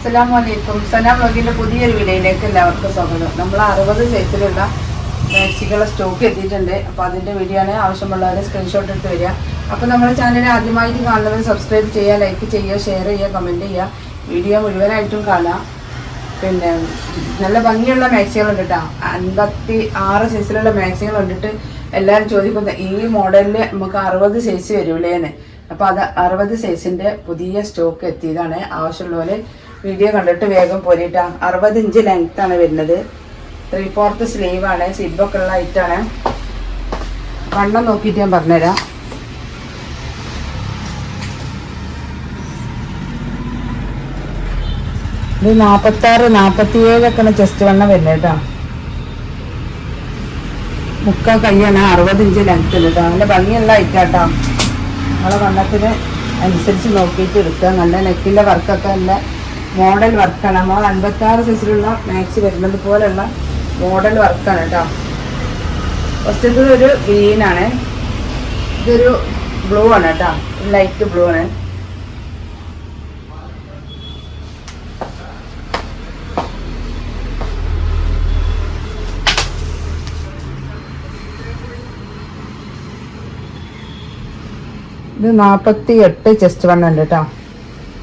അസ്സലാമു അലൈക്കും സനാം ബ്ലോഗിന്റെ പുതിയൊരു വീഡിയോയിലേക്ക് എല്ലാവർക്കും സ്വാഗതം. നമ്മൾ അറുപത് സൈസിലുള്ള മാക്സികളുടെ സ്റ്റോക്ക് എത്തിയിട്ടുണ്ട്. അപ്പോൾ അതിന്റെ വീഡിയോ ആണ് ആവശ്യമുള്ളവർ സ്ക്രീൻഷോട്ട് എടുത്ത് വരിക. അപ്പോൾ നമ്മുടെ ചാനൽ ആദ്യമായിട്ട് കാണുന്നവർ സബ്സ്ക്രൈബ് ചെയ്യുക ലൈക്ക് ചെയ്യുക ഷെയർ ചെയ്യുക കമന്റ് ചെയ്യുക. വീഡിയോ മുഴുവനായിട്ടും കാണാം പിന്നെ നല്ല ഭംഗിയുള്ള മാക്സികളുണ്ട് കേട്ടോ അൻപത്തി ആറ് സൈസിലുള്ള മാക്സികൾ കണ്ടിട്ട് എല്ലാവരും ചോദിക്കുന്നത് ഈ മോഡലിൽ നമുക്ക് അറുപത് സൈസ് വരൂലേന്ന്. അപ്പോൾ അത് അറുപത് സൈസിന്റെ പുതിയ സ്റ്റോക്ക് എത്തിയതാണ്. ആവശ്യമുള്ളവർ വീഡിയോ കണ്ടിട്ട് വേഗം പോരിട്ടാ. അറുപത് ഇഞ്ച് ലെങ്ത് ആണ് വരുന്നത്. ത്രീ ഫോർത്ത് സ്ലീവ് ആണ്. സിബൊക്കെ ഉള്ള ഐറ്റാണ് വണ്ണം നോക്കിയിട്ട് ഞാൻ പറഞ്ഞുതരാം. ഇത് നാൽപ്പത്താറ് നാൽപ്പത്തിയേഴൊക്കെയാണ് ചെസ്റ്റ് വണ്ണം വരുന്നത് കേട്ടോ. മുക്കാൽ കയ്യാണ് അറുപത് ഇഞ്ച് ലെങ്ത് കേട്ടോ. നല്ല ഭംഗിയുള്ള ഐറ്റാട്ടോ നമ്മളെ വണ്ണത്തിന് അനുസരിച്ച് നോക്കിയിട്ട് എടുക്കുക. നല്ല നെക്കിന്റെ വർക്കൊക്കെ നല്ല മോഡൽ വർക്കാണ്. നമ്മൾ അൻപത്താറ് സൈസിലുള്ള മാക്സി വരുന്നത് പോലെയുള്ള മോഡൽ വർക്കാണ് കേട്ടോ ഫസ്റ്റത്തത് ഒരു ഗ്രീനാണ് ഇതൊരു ബ്ലൂ ആണ് കേട്ടോ ലൈറ്റ് ബ്ലൂ ആണ്. ഇത് നാൽപ്പത്തി എട്ട് ചെസ്റ്റ് വണ്ണുണ്ട് കേട്ടോ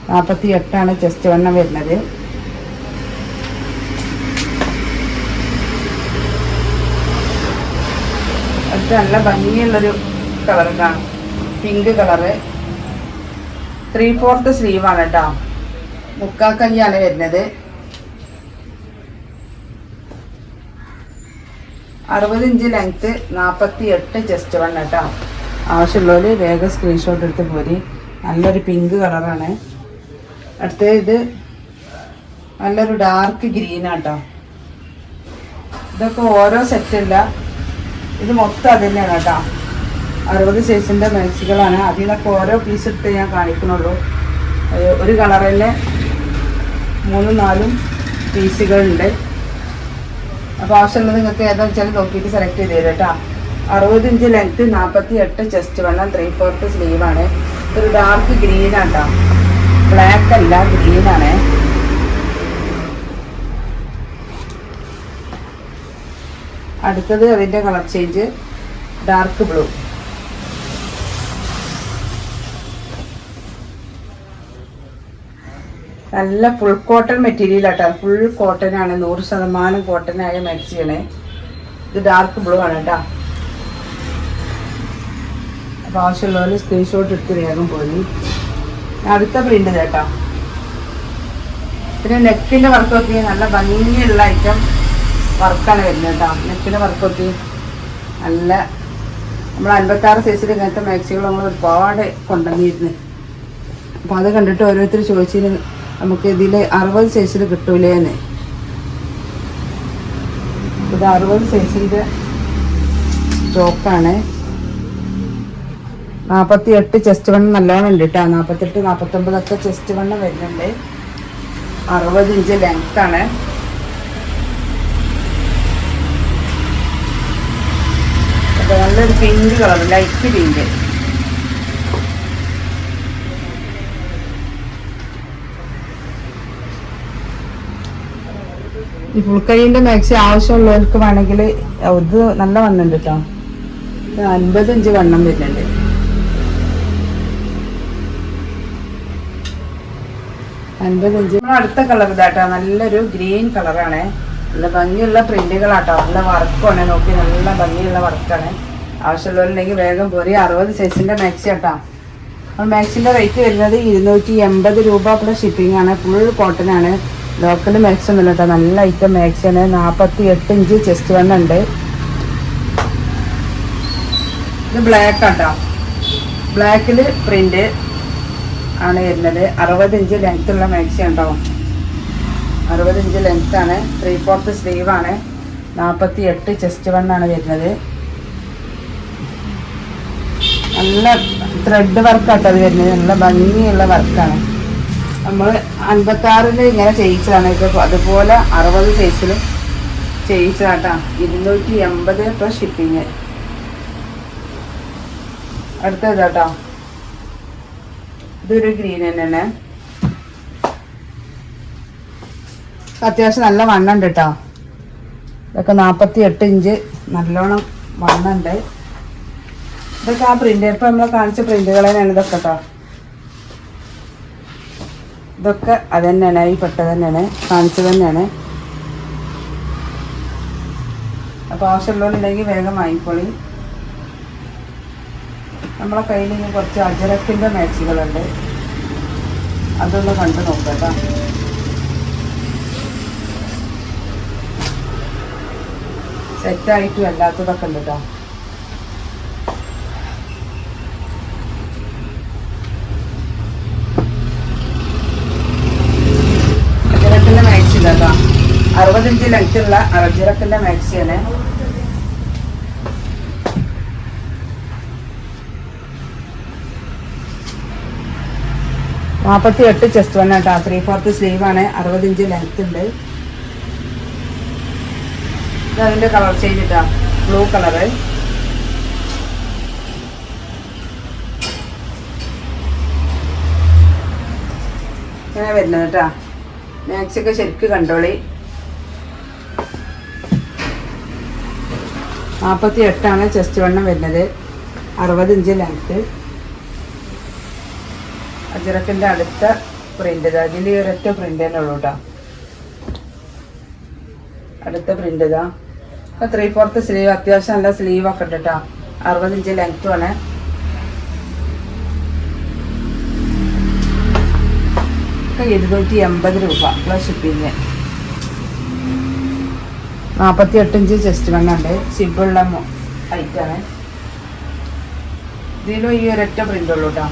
നാൽപ്പത്തി എട്ടാണ് ചെസ്റ്റ് വണ്ണം വരുന്നത്. നല്ല ഭംഗിയുള്ളൊരു കളർ കാണും. പിങ്ക് കളറ് ത്രീ ഫോർത്ത് സ്ലീവാണ് കേട്ടോ മുക്കാൽ കയ്യാണ് വരുന്നത്. അറുപത് ഇഞ്ച് ലെങ്ത്ത് നാൽപ്പത്തി എട്ട് ചെസ്റ്റ് വണ്ണം കേട്ടോ ആവശ്യമുള്ളവർ വേഗം സ്ക്രീൻഷോട്ട് എടുത്ത് പോരി. നല്ലൊരു പിങ്ക് കളറാണ് അടുത്തത് ഇത് നല്ലൊരു ഡാർക്ക് ഗ്രീനാട്ടോ ഇതൊക്കെ ഓരോ സെറ്റല്ല ഇത് മൊത്തം അത് തന്നെയാണ് കേട്ടോ. അറുപത് സൈസിന്റെ മാക്സികളാണ് അതിൽ നിന്നൊക്കെ ഓരോ പീസ് ഇട്ട് ഞാൻ കാണിക്കുന്നുള്ളൂ. ഒരു കളറിൽ മൂന്നും നാലും പീസുകളുണ്ട് അപ്പോൾ ആവശ്യമുള്ളത് നിങ്ങൾക്ക് ഏതാ വെച്ചാൽ നോക്കിയിട്ട് സെലക്ട് ചെയ്ത് തരും കേട്ടോ. അറുപത് ഇഞ്ച് ലെങ്ത്ത് നാൽപ്പത്തി എട്ട് ചെസ്റ്റ് വെള്ളം ത്രീ ഫോർത്ത് സ്ലീവാണ് ഒരു ഡാർക്ക് ഗ്രീൻ ആട്ടോ. ബ്ലാക്ക് അല്ല ഗ്രീൻ ആണ്. അടുത്തത് അതിന്റെ കളർ ചേഞ്ച് ഡാർക്ക് ബ്ലൂ നല്ല ഫുൾ കോട്ടൺ മെറ്റീരിയൽ ആട്ടോ. ഫുൾ കോട്ടൺ ആണ് നൂറ് ശതമാനം കോട്ടൺ ആയ ഇത് ഡാർക്ക് ബ്ലൂ ആണ് കേട്ടോ അപ്പോൾ ആവശ്യമുള്ളവർ സ്ക്രീൻഷോട്ട് എടുത്ത് വേഗം പോയി. അടുത്ത പ്രിന്റ് കേട്ടോ പിന്നെ നെക്കിന്റെ വർക്കൊക്കെ നല്ല ഭംഗിയുള്ള ഐറ്റം വർക്കാണ് വരുന്നത് കേട്ടോ. നെക്കിന്റെ വർക്കൊക്കെ നല്ല നമ്മൾ അൻപത്താറ് സൈസിൽ ഇങ്ങനത്തെ മാക്സികൾ നമ്മൾ ഒരുപാട് കൊണ്ടുവന്നിരുന്നു. അപ്പോൾ അത് കണ്ടിട്ട് ഓരോരുത്തർ ചോദിച്ചതിന് നമുക്ക് ഇതിൽ അറുപത് സൈസിൽ കിട്ടൂലേന്ന്? ഇത് അറുപത് സൈസിന്റെ സ്റ്റോക്കാണ് നാൽപ്പത്തി എട്ട് ചെസ്റ്റ് വണ്ണം നല്ലോണം ഉണ്ട് കേട്ടോ നാൽപ്പത്തെട്ട് നാൽപ്പത്തൊമ്പതൊക്കെ ചെസ്റ്റ് വണ്ണം വരുന്നുണ്ട്. അറുപത് ഇഞ്ച് ലെങ്ത് ആണ്. അപ്പൊ നല്ലൊരു പിങ്ക് കളർ ലൈറ്റ് പിങ്ക് ഈ ഫുൾക്കൈന്റെ മാക്സി ആവശ്യമുള്ളവർക്ക് വേണമെങ്കിൽ ഇത് നല്ല വണ്ണുണ്ട് കേട്ടോ അൻപത് ഇഞ്ച് വണ്ണം വരുന്നുണ്ട്. അൻപത് ഇഞ്ച് അടുത്ത കളർ ഇതാട്ടോ. നല്ലൊരു ഗ്രീൻ കളറാണ്. നല്ല ഭംഗിയുള്ള പ്രിന്റുകളാട്ടോ. നല്ല വർക്കാണ് നോക്കി നല്ല ഭംഗിയുള്ള വർക്കാണ്. ആവശ്യമുള്ളവരുണ്ടെങ്കിൽ വേഗം പോരി. അറുപത് സൈസിന്റെ മാക്സി ആട്ടോ. അപ്പോൾ മാക്സിന്റെ റേറ്റ് വരുന്നത് ഇരുന്നൂറ്റി എൺപത് രൂപ പ്ലസ് ഷിപ്പിംഗ് ആണ്. ഫുൾ കോട്ടൺ ആണ്. ലോക്കൽ മാക്സ് ഒന്നുമില്ല കേട്ടോ നല്ല ഐറ്റം മാക്സിയാണ് നാൽപ്പത്തി എട്ട് ഇഞ്ച് ചെസ്റ്റ് വണ്ണുണ്ട് ഇത് ബ്ലാക്ക് ആട്ടോ. ബ്ലാക്കിൽ പ്രിന്റ് ആണ് വരുന്നത്. അറുപത് ഇഞ്ച് ലെങ്ത് ഉള്ള മാക്സി ഉണ്ടാവും അറുപത് ഇഞ്ച് ലെങ്ത് ആണ്. ത്രീ ഫോർത്ത് സ്ലീവ് ആണ്. നാൽപ്പത്തി എട്ട് ചെസ്റ്റ് വണ്ണാണ് വരുന്നത്. നല്ല ത്രെഡ് വർക്കാട്ടോ അത് വരുന്നത്. നല്ല ഭംഗിയുള്ള വർക്കാണ് നമ്മൾ അൻപത്താറിൽ ഇങ്ങനെ ചെയ്യിച്ചതാണ്. ഇപ്പോൾ അതുപോലെ അറുപത് സൈസിലും ചെയ്യിച്ചതാട്ടാ. ഇരുന്നൂറ്റി എൺപത് ഇപ്പോൾ ഷിപ്പിങ് അടുത്തത് കേട്ടോ ഇതൊരു ഗ്രീൻ തന്നെയാണ്. അത്യാവശ്യം നല്ല വണ്ണം ഉണ്ട് കേട്ടോ ഇതൊക്കെ നാൽപ്പത്തി എട്ട് ഇഞ്ച് നല്ലോണം വണ്ണുണ്ട്. ഇതൊക്കെ ആ പ്രിന്റ് ഇപ്പം നമ്മൾ കാണിച്ച പ്രിന്റുകൾ തന്നെയാണ് ഇതൊക്കെ കേട്ടോ ഇതൊക്കെ അത് തന്നെയാണ് ഈ പെട്ടത് തന്നെയാണ് കാണിച്ചത് തന്നെയാണ്. അപ്പോൾ ആവശ്യമുള്ളവരുണ്ടെങ്കിൽ വേഗം വാങ്ങിക്കോളി. നമ്മളെ കയ്യിൽ നിന്ന് കുറച്ച് അജരക്കിന്റെ മേച്ചുകളുണ്ട്. അതൊന്ന് കണ്ടു നോക്കാം സെറ്റായിട്ടും അല്ലാത്തതൊക്കെ ഉണ്ട് കേട്ടോ. അജരക്കിന്റെ മാക്സി കേട്ടോ. അറുപതിഞ്ച് ലെങ്ത്തുള്ള അജരക്കിന്റെ മാക്സിയാണ് നാൽപ്പത്തി എട്ട് ചെസ്റ്റ് വൺ കേട്ടോ ത്രീ ഫോർത്ത് സ്ലീവ് ആണ്. അറുപത് ഇഞ്ച് ലെങ്ത് ഉണ്ട്. ഇത് അതിന്റെ കളർ ചേഞ്ച് ഇട്ടാ. ബ്ലൂ കളറ് ഇങ്ങനെ വരുന്നത് കേട്ടാ. മാക്സൊക്കെ ശരിക്ക് കണ്ടോളി നാൽപ്പത്തി എട്ടാണ് ചെസ്റ്റ് വണ്ണം വരുന്നത്. അറുപത് ഇഞ്ച് ലെങ്ത്ത് അജറക്കിന്റെ അടുത്ത പ്രിന്റ് ഇതാ. ഇതിൽ ഒരൊറ്റ പ്രിന്റ് തന്നെ ഉള്ളൂ കേട്ടോ അടുത്ത പ്രിന്റ് ഇതാ. അപ്പോൾ ത്രീ ഫോർത്ത് സ്ലീവ് അത്യാവശ്യം നല്ല സ്ലീവ് ഒക്കെ ഉണ്ട് കേട്ടോ അറുപത് ഇഞ്ച് ലെങ്ത്തും ആണ്. ഇരുന്നൂറ്റി എൺപത് രൂപ പ്ലസ് ഷിപ്പിങ് നാൽപ്പത്തി എട്ട് ഇഞ്ച് ചെസ്റ്റ് വണ്ണുണ്ട് സിബിളുള്ള ഐറ്റാണ് ഇതിലും ഈ ഒരൊറ്റ പ്രിന്റ് ഉള്ളൂ കേട്ടോ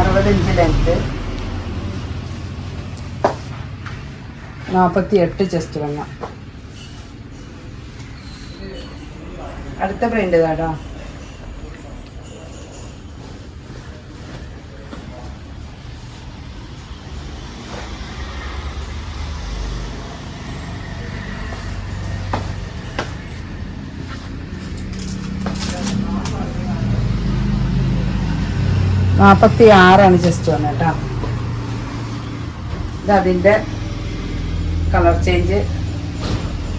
അറുപത് ഇഞ്ച് ലെങ്ത്ത് നാൽപ്പത്തി എട്ട് ചെസ്റ്റ് വണ്ണം. അടുത്ത പ്രിന്റ് ഇതാട്ടോ നാൽപ്പത്തി ആറാണ് ജസ്റ്റ് വന്നത് കേട്ടോ അതിന്റെ കളർ ചേഞ്ച്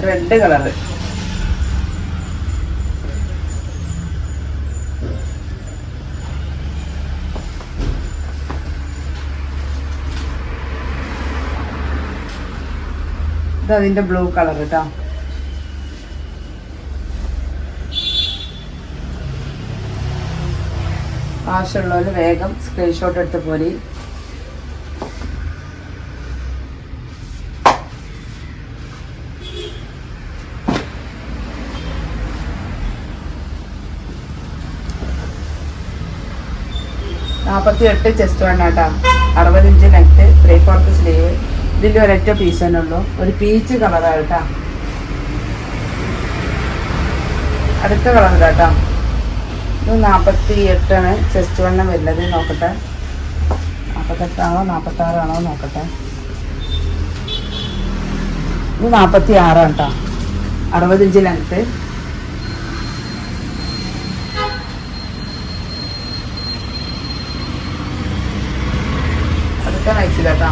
റെഡ് കളറ് അതിന്റെ ബ്ലൂ കളർ കേട്ടോ ആവശ്യമുള്ളവർ വേഗം സ്ക്രീൻഷോട്ട് എടുത്ത് പോരി. നാൽപ്പത്തി എട്ട് ചെസ്റ്റ് വേണ്ടാട്ടാ അറുപത് inch neck three fourth sleeve ഇതിന്റെ ഒരൊറ്റ പീസ് തന്നെ ഉള്ളൂ. ഒരു പീച്ച് കളറാണ് കേട്ടോ അടുത്ത കളർ കേട്ടോ ഇത് നാൽപ്പത്തി എട്ടാണ് ചെസ്റ്റ് വണ്ണം വരുന്നത്. നോക്കട്ടെ. നാൽപ്പത്തെട്ടാണോ നാൽപ്പത്താറാണോ നോക്കട്ടെ. ഇത് നാൽപ്പത്തി ആറാണ് കേട്ടോ അറുപതിഞ്ച് ലെങ്ത് ലെങ്ത്ത് അടുത്ത മാക്സിലാട്ടോ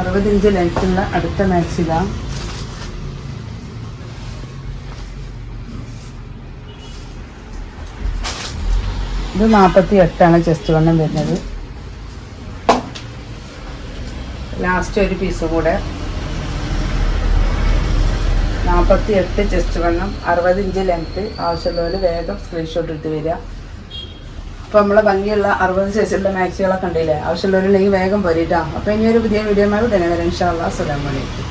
അറുപതിഞ്ച് ലെങ്ത്തുള്ള അടുത്ത മാക്സിലാണ് ഇത് നാൽപ്പത്തി എട്ടാണ് ചെസ്റ്റ് വണ്ണം വരുന്നത്. ലാസ്റ്റ് ഒരു പീസ് കൂടെ. നാൽപ്പത്തി എട്ട് ചെസ്റ്റ് വണ്ണം അറുപത് ഇഞ്ച് ലെങ്ത്ത് ആവശ്യമുള്ളവർ വേഗം സ്ക്രീൻഷോട്ട് എടുത്ത് വരിക. അപ്പോൾ നമ്മളെ ഭംഗിയുള്ള അറുപത് സൈസിലുള്ള മാക്സികളൊക്കെ ഉണ്ടല്ലേ? ആവശ്യമുള്ളവരുണ്ടെങ്കിൽ വേഗം പോരിട്ടാ അപ്പോൾ ഇനി ഒരു പുതിയ വീഡിയോ ഉടനെ വരാം. ഇൻഷാല്ലാ അസ്സലാമു അലൈക്കും.